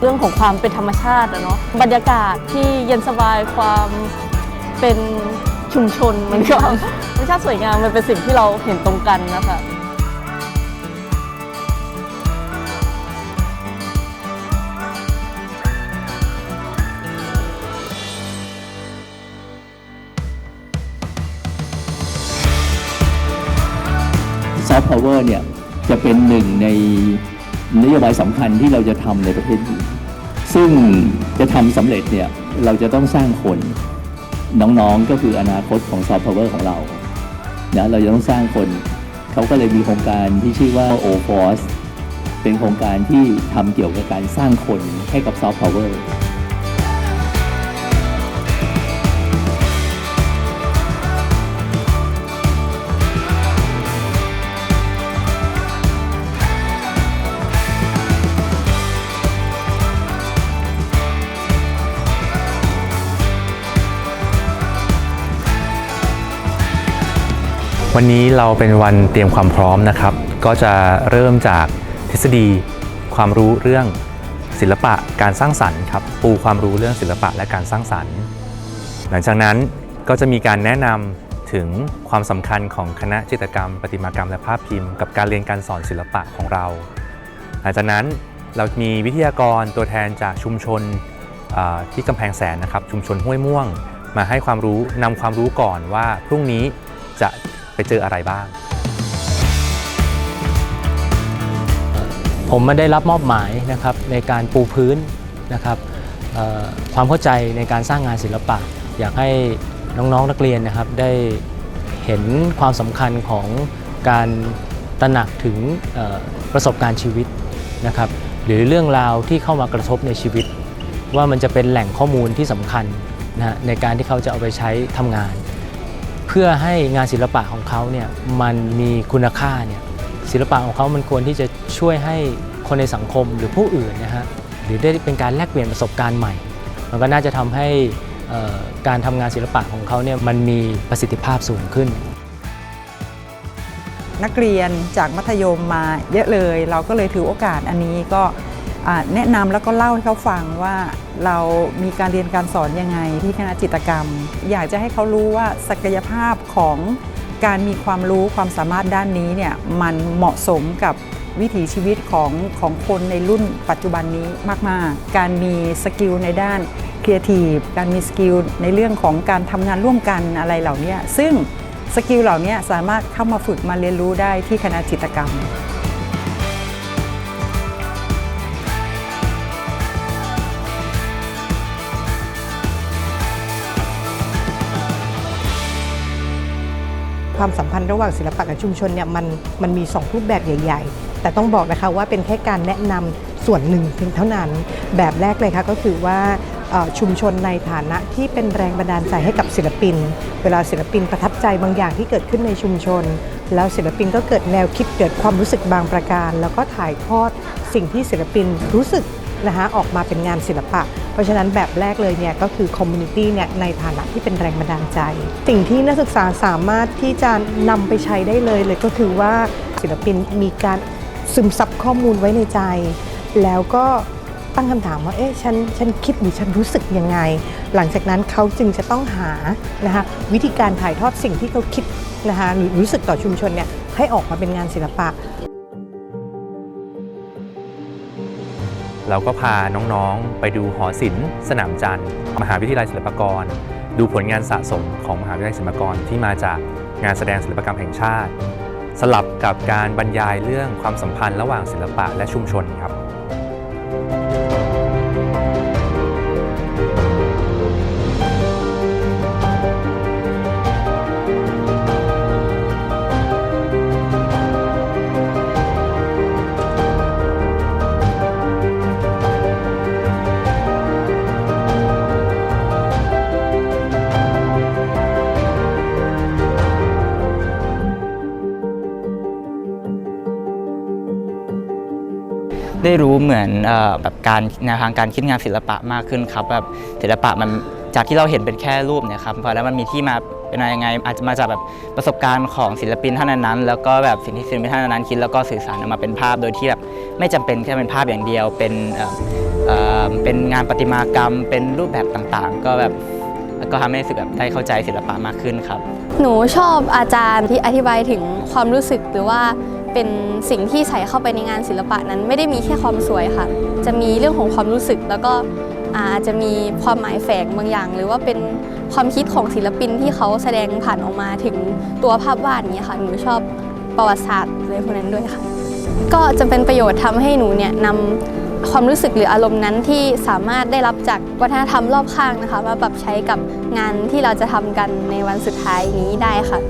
เรื่องของความเป็นธรรมชาติอะเนาะบรรยากาศที่เย็นสบายความเป็นชุมชนมันก็ธรรมชาติสวยงามมันเป็นสิ่งที่เราเห็นตรงกันนะคะซอฟต์พาวเวอร์เนี่ยจะเป็นหนึ่งในนโยบายสำคัญที่เราจะทำในประเทศ ซึ่งจะทำสำเร็จเนี่ยเราจะต้องสร้างคนน้องๆก็คืออนาคตของซอฟต์พาวเวอร์ของเรานะเราจะต้องสร้างคนเขาก็เลยมีโครงการที่ชื่อว่า o f o r c e เป็นโครงการที่ทำเกี่ยวกับการสร้างคนให้กับซอฟต์พาวเวอร์ วันนี้เราเป็นวันเตรียมความพร้อมนะครับ ก็จะเริ่มจากทฤษฎี ความรู้เรื่องศิลปะการสร้างสรรค์ครับปูความรู้เรื่องศิลปะและการสร้างสรรค์ หลังจากนั้นก็จะมีการแนะนำถึงความสำคัญของคณะจิตรกรรม ประติมากรรมและภาพพิมพ์ กับการเรียนการสอนศิลปะของเรา หลังจากนั้นเรามีวิทยากรตัวแทนจากชุมชนที่กำแพงแสนนะครับชุมชนห้วยม่วง มาให้ความรู้นำความรู้ก่อนว่าพรุ่งนี้จะ ไปเจออะไรบ้าง ผมมาได้รับมอบหมายนะครับในการปูพื้นนะครับความเข้าใจในการสร้างงานศิลปะ อยากให้น้องๆนักเรียนนะครับได้เห็นความสำคัญของการตระหนักถึงประสบการณ์ชีวิตนะครับหรือเรื่องราวที่เข้ามากระทบในชีวิต ว่ามันจะเป็นแหล่งข้อมูลที่สำคัญนะในการที่เขาจะเอาไปใช้ทำงาน เพื่อให้งานศิลปะของเขาเนี่ยมันมีคุณค่าเนี่ยศิลปะของเขามันควรที่จะช่วยให้คนในสังคมหรือผู้อื่นนะฮะหรือได้เป็นการแลกเปลี่ยนประสบการณ์ใหม่ มันก็น่าจะทำให้การทำงานศิลปะของเขาเนี่ยมันมีประสิทธิภาพสูงขึ้น นักเรียนจากมัธยมมาเยอะเลย เราก็เลยถือโอกาสอันนี้ก็ แนะนำแล้วก็เล่าให้เขาฟังว่าเรามีการเรียนการสอนยังไงที่คณะจิตกรรม อยากจะให้เขารู้ว่าศักยภาพของการมีความรู้ความสามารถด้านนี้เนี่ยมันเหมาะสมกับวิถีชีวิตของของคนในรุ่นปัจจุบันนี้มาก ๆ การมีสกิลในด้านครีเอทีฟการมีสกิลในเรื่องของการทำงานร่วมกันอะไรเหล่านี้ซึ่งสกิลเหล่านี้สามารถเข้ามาฝึกมาเรียนรู้ได้ที่คณะจิตกรรม ความสัมพันธ์ระหว่างศิลปะกับชุมชนเนี่ยมันมันมี 2 รูปแบบใหญ่ ๆ แต่ต้องบอกนะคะว่าเป็นแค่การแนะนำส่วนหนึ่งเพียงเท่านั้น แบบแรกเลยค่ะก็คือว่าชุมชนในฐานะที่เป็นแรงบันดาลใจให้กับศิลปิน เวลาศิลปินประทับใจบางอย่างที่เกิดขึ้นในชุมชน แล้วศิลปินก็เกิดแนวคิดเกิดความรู้สึกบางประการ แล้วก็ถ่ายทอดสิ่งที่ศิลปินรู้สึก นะคะออกมาเป็นงานศิลปะ เพราะฉะนั้นแบบแรกเลยเนี่ยก็คือคอมมูนิตี้เนี่ยในฐานะที่เป็นแรงบันดาลใจ สิ่งที่นักศึกษาสามารถที่จะนำไปใช้ได้เลยเลยก็คือว่าศิลปินมีการซึมซับข้อมูลไว้ในใจ แล้วก็ตั้งคำถามว่าเอ๊ะฉันฉันคิดหรือฉันรู้สึกยังไง หลังจากนั้นเขาจึงจะต้องหานะคะวิธีการถ่ายทอดสิ่งที่เขาคิดนะคะหรือรู้สึกต่อชุมชนเนี่ยให้ออกมาเป็นงานศิลปะ เราก็พาน้องๆ ไปดูหอศิลป์สนามจันทร์ มหาวิทยาลัยศิลปากร ดูผลงานสะสมของมหาวิทยาลัยศิลปากรที่มาจากงานแสดงศิลปกรรมแห่งชาติ สลับกับการบรรยายเรื่องความสัมพันธ์ระหว่างศิลปะและชุมชนครับ ได้รู้เหมือนแบบการแนวทางการคิดงานศิลปะมากขึ้นครับแบบศิลปะมันจากที่เราเห็นเป็นแค่รูปเนี่ยครับพอแล้วมันมีที่มาเป็นยังไงอาจจะมาจากแบบประสบการณ์ของศิลปินท่านนั้น แล้วก็แบบสิ่งที่ศิลปินท่านนั้นคิดแล้วก็สื่อสารออกมาเป็นภาพ โดยที่แบบไม่จำเป็นแค่เป็นภาพอย่างเดียว เป็นเอ่อเอ่อเป็นงานประติมากรรม เป็นรูปแบบต่างๆ ก็แบบก็ทำให้รู้สึกแบบได้เข้าใจศิลปะมากขึ้นครับ หนูชอบอาจารย์ที่อธิบายถึงความรู้สึกหรือว่า เป็นสิ่งที่ใส่เข้าไปในงานศิลปะนั้น ไม่ได้มีแค่ความสวยค่ะ จะมีเรื่องของความรู้สึก แล้วก็อาจจะมีความหมายแฝงบางอย่าง หรือว่าเป็นความคิดของศิลปินที่เขาแสดงผ่านออกมาถึงตัวภาพวาดนี้ค่ะหนูชอบประวัติศาสตร์อะไรพวกนั้นด้วยค่ะ ก็จะเป็นประโยชน์ทำให้หนูเนี่ยนำความรู้สึกหรืออารมณ์นั้นที่สามารถได้รับจากวัฒนธรรมรอบข้างนะคะมาปรับใช้กับงานที่เราจะทำกันในวันสุดท้ายนี้ได้ค่ะ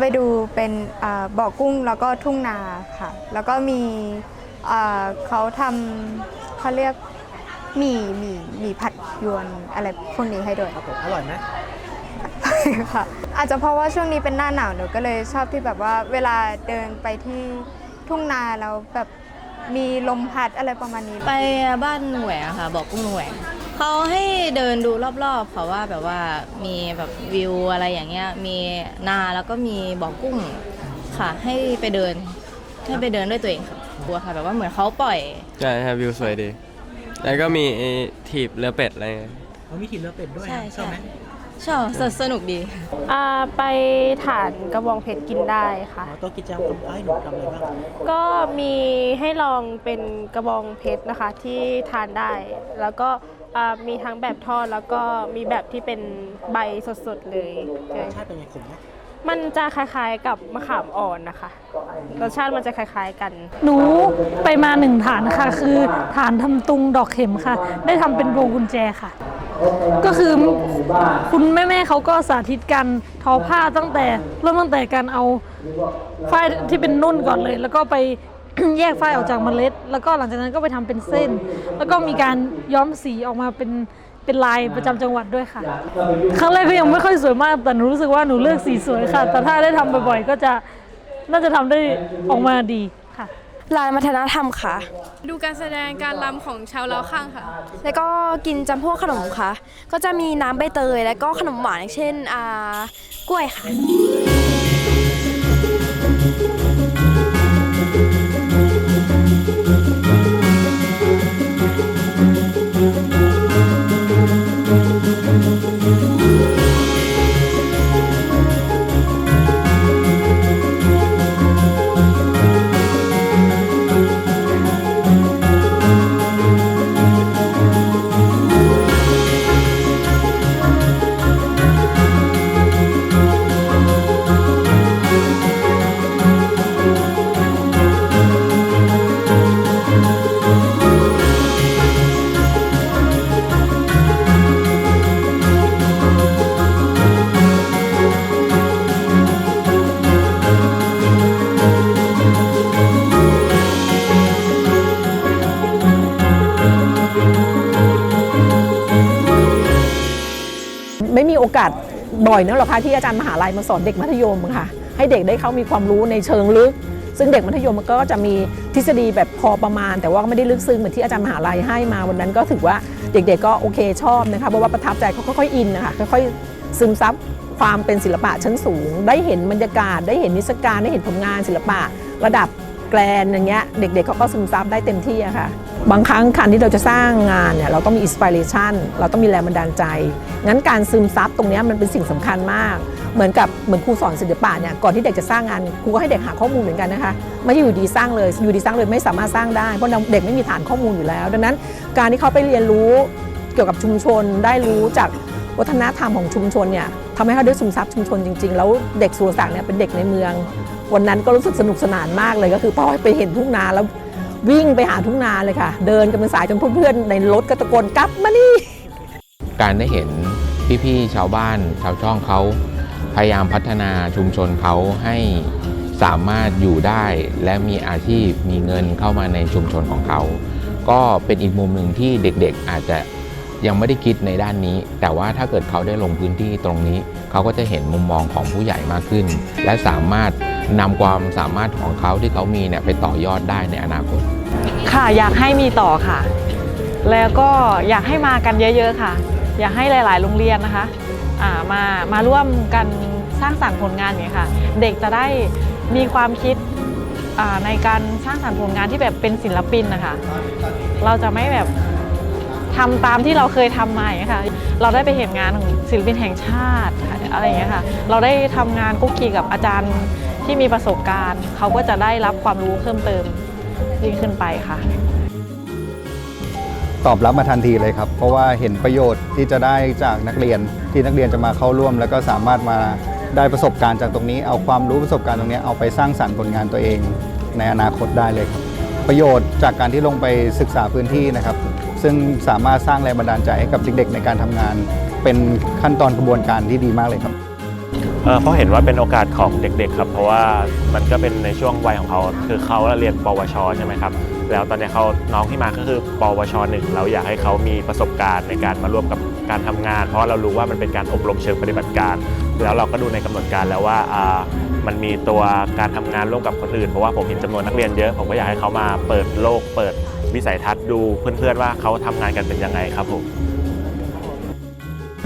ไปดูเป็นอ่าบ่อกุ้งแล้วก็ทุ่งนาค่ะ แล้วก็มีอ่าเขาทำเขาเรียกหมี่หมี่หมี่ผัดยวนอะไรพวกนี้ให้ด้วยครับผมอร่อยไหมค่ะอาจจะเพราะว่าช่วงนี้เป็นหน้าหนาวหนูก็เลยชอบที่แบบว่าเวลาเดินไปที่ทุ่งนาแล้วแบบมีลมพัดอะไรประมาณนี้ ไปบ้านหน่วยอะค่ะ บอกกุ้งหน่วย เขาให้เดินดูรอบๆค่ะว่าแบบว่ามีแบบวิวอะไรอย่างเงี้ย มีนาแล้วก็มีบ่อกุ้งค่ะ ให้ไปเดินให้ไปเดินด้วยตัวเองค่ะกลัวค่ะแบบว่าเหมือนเขาปล่อย ใช่ครับวิวสวยดี แล้วก็มีไอ้ถีบเรือเป็ดอะไรเงี้ยเขามีถิ่นเรือเป็ดด้วยใช่ชอบไหมชอบสสนุกดีอ่าไปฐานกระบองเพชรกินได้ค่ะ อ๋อตัวกิจกรรมทำให้หนูทำอะไรบ้างก็มีให้ลองเป็นกระบองเพชรนะคะที่ทานได้ แล้วก็ อ่ามีทั้งแบบทอดแล้วก็มีแบบที่เป็นใบสดๆเลยรสชาติเป็นไงขมไหมมันจะคล้ายๆกับมะขามอ่อนนะคะรสชาติมันจะคล้ายๆกัน หนูไปมาหนึ่งฐานค่ะ คือฐานทำตุงดอกเข็มค่ะ ได้ทำเป็นพวงกุญแจค่ะ ก็คือคุณแม่ๆเขาก็สาธิตการทอผ้าตั้งแต่เริ่มตั้งแต่การเอาฝ้ายที่เป็นนุ่นก่อนเลย แล้วก็ไป แยกฝ้ายออกจากเมล็ด แล้วก็หลังจากนั้นก็ไปทำเป็นเส้น แล้วก็มีการย้อมสีออกมาเป็นเป็นลายประจำจังหวัดด้วยค่ะ ครั้งแรกก็ยังไม่ค่อยสวยมาก แต่หนูรู้สึกว่าหนูเลือกสีสวยค่ะ แต่ถ้าได้ทำบ่อยๆ ก็จะน่าจะทำได้ออกมาดีค่ะลานวัฒนธรรมค่ะ ดูการแสดงการรำของชาวเลาข้างค่ะ แล้วก็กินจำพวกขนมค่ะ ก็จะมีน้ำใบเตย แล้วก็ขนมหวานอย่างเช่นอ่ากล้วยค่ะ บ่อยนะหรอคะที่อาจารย์มหาลัยมาสอนเด็กมัธยมค่ะ ให้เด็กได้เขามีความรู้ในเชิงลึก ซึ่งเด็กมัธยมมันก็จะมีทฤษฎีแบบพอประมาณ แต่ว่าไม่ได้ลึกซึ้งเหมือนที่อาจารย์มหาลัยให้มาวันนั้นก็ถือว่าเด็กๆก็โอเคชอบนะคะเพราะว่าประทับใจเขาค่อยๆอินนะคะค่อยๆซึมซับความเป็นศิลปะชั้นสูง ได้เห็นบรรยากาศ ได้เห็นนิทรรศการได้เห็นผลงานศิลปะระดับ แกรนอย่างเงี้ยเด็กๆเขาก็ซึมซับได้เต็มที่อะค่ะ บางครั้งการที่เราจะสร้างงานเนี่ยเราต้องมีอินสปิเรชันเราต้องมีแรงบันดาลใจ งั้นการซึมซับตรงนี้มันเป็นสิ่งสำคัญมาก เหมือนกับเหมือนครูสอนศิลปะเนี่ยก่อนที่เด็กจะสร้างงานครูก็ให้เด็กหาข้อมูลเหมือนกันนะคะไม่ใช่อยู่ดีสร้างเลยอยู่ดีสร้างเลยไม่สามารถสร้างได้เพราะเด็กไม่มีฐานข้อมูลอยู่แล้ว ดังนั้นการที่เขาไปเรียนรู้เกี่ยวกับชุมชนได้รู้จากวัฒนธรรมของชุมชนเนี่ยทำให้เขาได้ซึมซับชุมชนจริง ๆ แล้วเด็กสุรศักดิ์เนี่ยเป็นเด็กในเมือง วันนั้นก็รู้สึกสนุกสนานมากเลยก็คือพอไปเห็นทุ่งนาแล้ววิ่งไปหาทุ่งนาเลยค่ะ เดินกันเป็นสายจนเพื่อนๆในรถก็ตะโกนกลับมานี่ การได้เห็นพี่ๆชาวบ้านชาวช่องเขาพยายามพัฒนาชุมชนเขาให้สามารถอยู่ได้และมีอาชีพมีเงินเข้ามาในชุมชนของเขา ก็เป็นอีกมุมหนึ่งที่เด็กๆอาจจะยังไม่ได้คิดในด้านนี้ แต่ว่าถ้าเกิดเขาได้ลงพื้นที่ตรงนี้ เขาก็จะเห็นมุมมองของผู้ใหญ่มากขึ้น และสามารถ นำความสามารถของเขาที่เขามีเนี่ยไปต่อยอดได้ในอนาคต ค่ะอยากให้มีต่อค่ะ แล้วก็อยากให้มากันเยอะ ๆ ค่ะ อยากให้หลาย ๆ โรงเรียนนะคะอ่ามามาร่วมกันสร้างสรรค์ผลงานอย่างนี้ค่ะ เด็กจะได้มีความคิดในการสร้างสรรค์ผลงานที่แบบเป็นศิลปินนะคะ เราจะไม่แบบทำตามที่เราเคยทำมาอย่างนี้ค่ะ เราได้ไปเห็นงานของศิลปินแห่งชาติอะไรอย่างเงี้ค่ะ เราได้ทำงานกุ๊กคีกับอาจารย์ ที่มีประสบการณ์ เขาก็จะได้รับความรู้เพิ่มเติมยิ่งขึ้นไปค่ะ ตอบรับมาทันทีเลยครับ เพราะว่าเห็นประโยชน์ที่จะได้จากนักเรียนที่นักเรียนจะมาเข้าร่วม แล้วก็สามารถมาได้ประสบการณ์จากตรงนี้ เอาความรู้ประสบการณ์ตรงนี้เอาไปสร้างสรรค์ผลงานตัวเอง ในอนาคตได้เลยครับ ประโยชน์จากการที่ลงไปศึกษาพื้นที่นะครับ ซึ่งสามารถสร้างแรงบันดาลใจให้กับเด็กๆในการทำงาน เป็นขั้นตอนกระบวนการที่ดีมากเลยครับ เอ่อเพราะเห็นว่าเป็นโอกาสของเด็กๆครับ เพราะว่ามันก็เป็นในช่วงวัยของเขาคือเขาเรียนปวชใช่ไหมครับแล้วตอนนี้เขาน้องที่มาก็คือปวชหนึ่งเราอยากให้เขามีประสบการณ์ในการมาร่วมกับการทำงาน เพราะเรารู้ว่ามันเป็นการอบรมเชิงปฏิบัติการ แล้วเราก็ดูในกำหนดการแล้วว่าอ่ามันมีตัวการทำงานร่วมกับคนอื่นเพราะว่าผมเห็นจำนวนนักเรียนเยอะผมก็อยากให้เขามาเปิดโลก เปิดวิสัยทัศน์ดูเพื่อนๆว่าเขาทำงานกันเป็นยังไงครับผม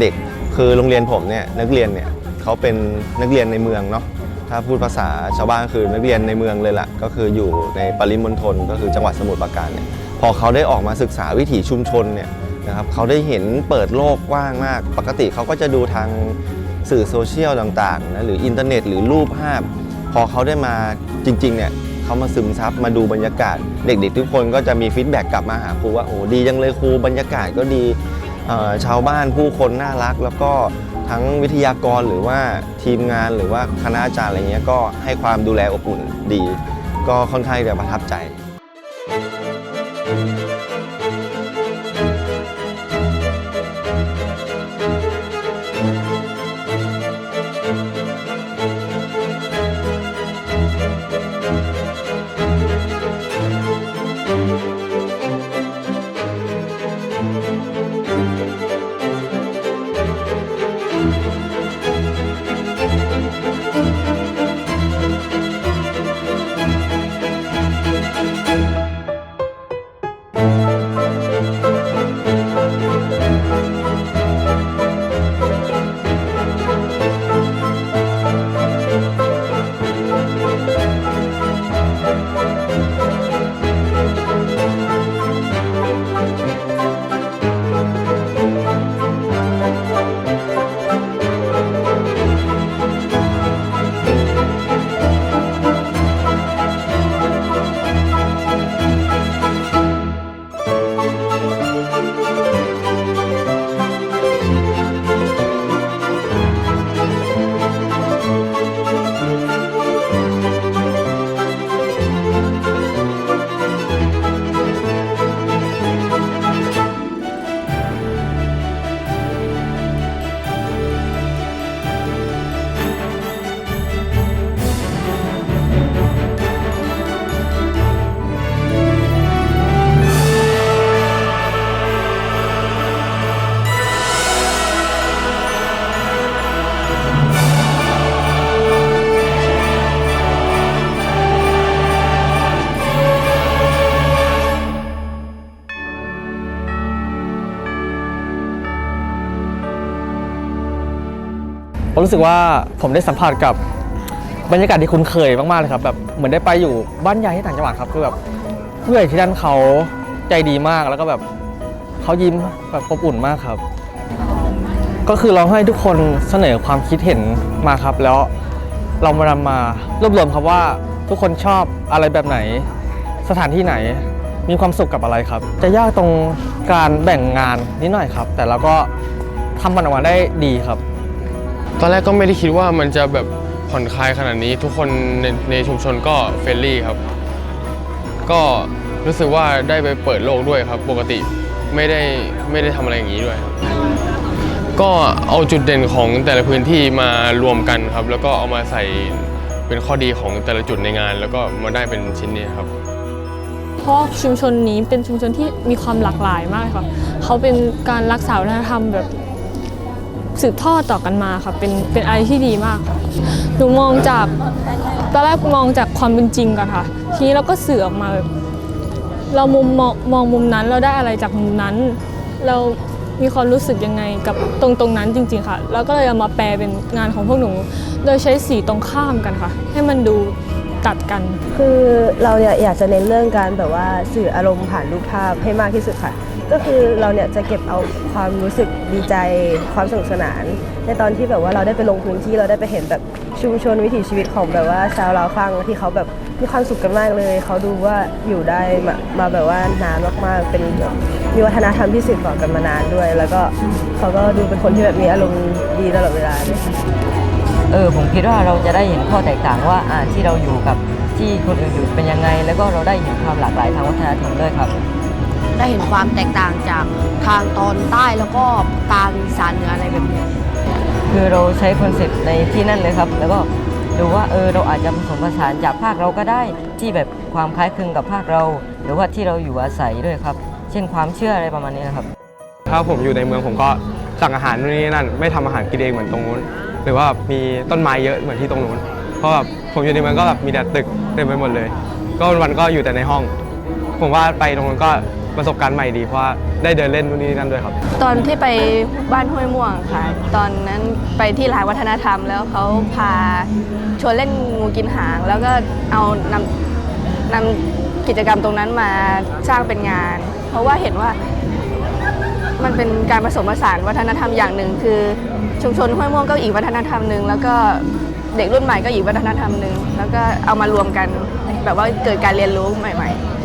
เด็กคือโรงเรียนผมเนี่ยนักเรียนเนี่ย เขาเป็นนักเรียนในเมืองเนาะถ้าพูดภาษาชาวบ้านก็คือนักเรียนในเมืองเลยล่ะก็คืออยู่ในปริมณฑลก็คือจังหวัดสมุทรปราการเนี่ยพอเขาได้ออกมาศึกษาวิถีชุมชนเนี่ยนะครับเขาได้เห็นเปิดโลกกว้างมาก ปกติเขาก็จะดูทางสื่อโซเชียลต่างๆนะหรืออินเทอร์เน็ตหรือรูปภาพ พอเขาได้มาจริงๆเนี่ยเขามาซึมซับมาดูบรรยากาศ เด็กๆ ทุกคนก็จะมีฟีดแบ็กกลับมาหาครูว่าโอ้ดีจังเลยครูบรรยากาศก็ดี ชาวบ้านผู้คนน่ารัก แล้วก็ทั้งวิทยากรหรือว่าทีมงานหรือว่าคณะอาจารย์อะไรเงี้ยก็ให้ความดูแลอบอุ่นดี ก็ค่อนข้างจะประทับใจ ก็รู้สึกว่าผมได้สัมผัสกับบรรยากาศที่คุ้นเคยมากๆเลยครับแบบเหมือนได้ไปอยู่บ้านใหญ่ที่ต่างจังหวัดครับคือแบบผู้ใหญ่ที่นั่นเขาใจดีมากแล้วก็แบบเขายิ้มแบบอบอุ่นมากครับ ก็คือเราให้ทุกคนเสนอความคิดเห็นมาครับ แล้วเรามานำมารวบรวมครับว่าทุกคนชอบอะไรแบบไหน สถานที่ไหนมีความสุขกับอะไรครับ จะยากตรงการแบ่งงานนิดหน่อยครับ แต่เราก็ทำมันออกมาได้ดีครับ ตอนแรกก็ไม่ได้คิดว่ามันจะแบบผ่อนคลายขนาดนี้ ทุกคนในในชุมชนก็เฟรนลี่ครับ ก็รู้สึกว่าได้ไปเปิดโลกด้วยครับ ปกติไม่ได้ไม่ได้ทำอะไรอย่างนี้ด้วยครับก็เอาจุดเด่นของแต่ละพื้นที่มารวมกันครับ แล้วก็เอามาใส่เป็นข้อดีของแต่ละจุดในงาน แล้วก็มาได้เป็นชิ้นนี้ครับ เพราะชุมชนนี้เป็นชุมชนที่มีความหลากหลายมากค่ะ เขาเป็นการรักษาวัฒนธรรมแบบ สืบทอดต่อกันมาค่ะเป็นเป็นอะไรที่ดีมากค่ะหนูมองจากตอนแรกมองจากความเป็นจริงก่อนค่ะ ทีนี้เราก็สื่อออกมาแบบเรามุมมองมองมุมนั้นเราได้อะไรจากมุมนั้น เรามีความรู้สึกยังไงกับตรงตรงนั้นจริง ๆค่ะ แล้วก็เลยเอามาแปลเป็นงานของพวกหนู โดยใช้สีตรงข้ามกันค่ะ ให้มันดูตัดกัน คือเราเนี่ยอยากจะเน้นเรื่องการแบบว่าสื่ออารมณ์ผ่านรูปภาพให้มากที่สุดค่ะ ก็คือเราเนี่ยจะเก็บเอาความรู้สึกดีใจความสนุกสนาน ในตอนที่แบบว่าเราได้ไปลงพื้นที่เราได้ไปเห็นแบบชุมชนวิถีชีวิตของแบบว่าชาวลาวฟังที่เขาแบบมีความสุขกันมากเลย เขาดูว่าอยู่ได้มามาแบบว่านานมากๆเป็นแบบมีวัฒนธรรมที่สืบต่อกันมานานด้วย แล้วก็เขาก็ดูเป็นคนที่แบบมีอารมณ์ดีตลอดเวลาเลยค่ะเออผมคิดว่าเราจะได้เห็นข้อแตกต่างว่าอ่าที่เราอยู่กับที่คนอื่นอยู่เป็นยังไง แล้วก็เราได้เห็นความหลากหลายทางวัฒนธรรมด้วยครับ ได้เห็นความแตกต่างจากทางตอนใต้แล้วก็กลางอีสานเหนืออะไรแบบนี้คือเราใช้คอนเซ็ปต์ในที่นั่นเลยครับ แล้วก็ดูว่าเออเราอาจจะผสมผสานจากภาคเราก็ได้ที่แบบความคล้ายคลึงกับภาคเรา หรือว่าที่เราอยู่อาศัยด้วยครับ เช่นความเชื่ออะไรประมาณนี้นะครับ ถ้าผมอยู่ในเมืองผมก็สั่งอาหารนู่นนี่นั่น ไม่ทำอาหารกินเองเหมือนตรงนู้น หรือว่ามีต้นไม้เยอะเหมือนที่ตรงนู้น เพราะแบบผมอยู่ในเมืองก็แบบมีแต่ตึกเต็มไปหมดเลย ก็วันๆก็อยู่แต่ในห้อง ผมว่าไปตรงนู้นก็ ประสบการณ์ใหม่ดีเพราะว่าได้เดินเล่นนู่นนี่นั่นด้วยครับ ตอนที่ไปบ้านห้วยม่วงค่ะ ตอนนั้นไปที่ลานวัฒนธรรมแล้วเขาพาชวนเล่นงูกินหาง แล้วก็เอานำนำกิจกรรมตรงนั้นมาสร้างเป็นงาน เพราะว่าเห็นว่ามันเป็นการผสมผสานวัฒนธรรมอย่างหนึ่ง คือชุมชนห้วยม่วงก็อีกวัฒนธรรมหนึ่งแล้วก็เด็กรุ่นใหม่ก็อีกวัฒนธรรมหนึ่งแล้วก็เอามารวมกันแบบว่าเกิดการเรียนรู้ใหม่ ๆ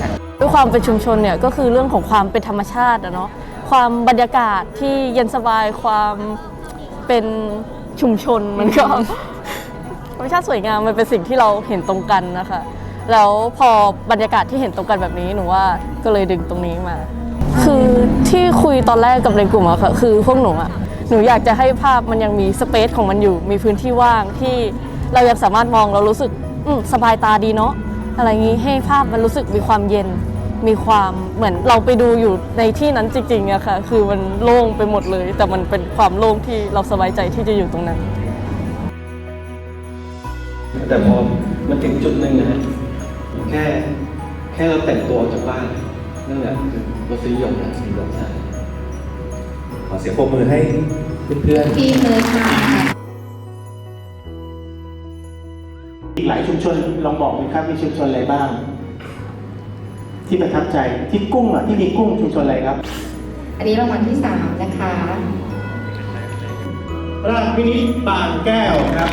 ด้วยความเป็นชุมชนเนี่ยก็คือเรื่องของความเป็นธรรมชาติอะเนาะความบรรยากาศที่เย็นสบายความเป็นชุมชนมันก็ธรรมชาติสวยงามมันเป็นสิ่งที่เราเห็นตรงกันนะคะ แล้วพอบรรยากาศที่เห็นตรงกันแบบนี้หนูว่าก็เลยดึงตรงนี้มา คือที่คุยตอนแรกกับในกลุ่มอะค่ะคือพวกหนูอะหนูอยากจะให้ภาพมันยังมีสเปซของมันอยู่ มีพื้นที่ว่างที่เรายังสามารถมองเรารู้สึกสบายตาดีเนาะอะไรอย่างนี้ให้ภาพมันรู้สึกมีความเย็น มีความเหมือนเราไปดูอยู่ในที่นั้นจริงๆอะค่ะ คือมันโล่งไปหมดเลย แต่มันเป็นความโล่งที่เราสบายใจที่จะอยู่ตรงนั้น แต่พอมันถึงจุดหนึ่งนะฮะแค่แค่เราแต่งตัวออกจากบ้านนั่นแหละคือรสนิยมนะรสนิยมใช่ขอเสียงปรบมือให้เพื่อนๆทีมเลยค่ะอีกหลายชุมชนลองบอกไหมครับมีชุมชนอะไรบ้าง ที่ประทับใจที่กุ้งอะที่มีกุ้งชุมชนอะไรครับ อันนี้รางวัลที่3นะคะ ราชวินิตบางแก้วครับ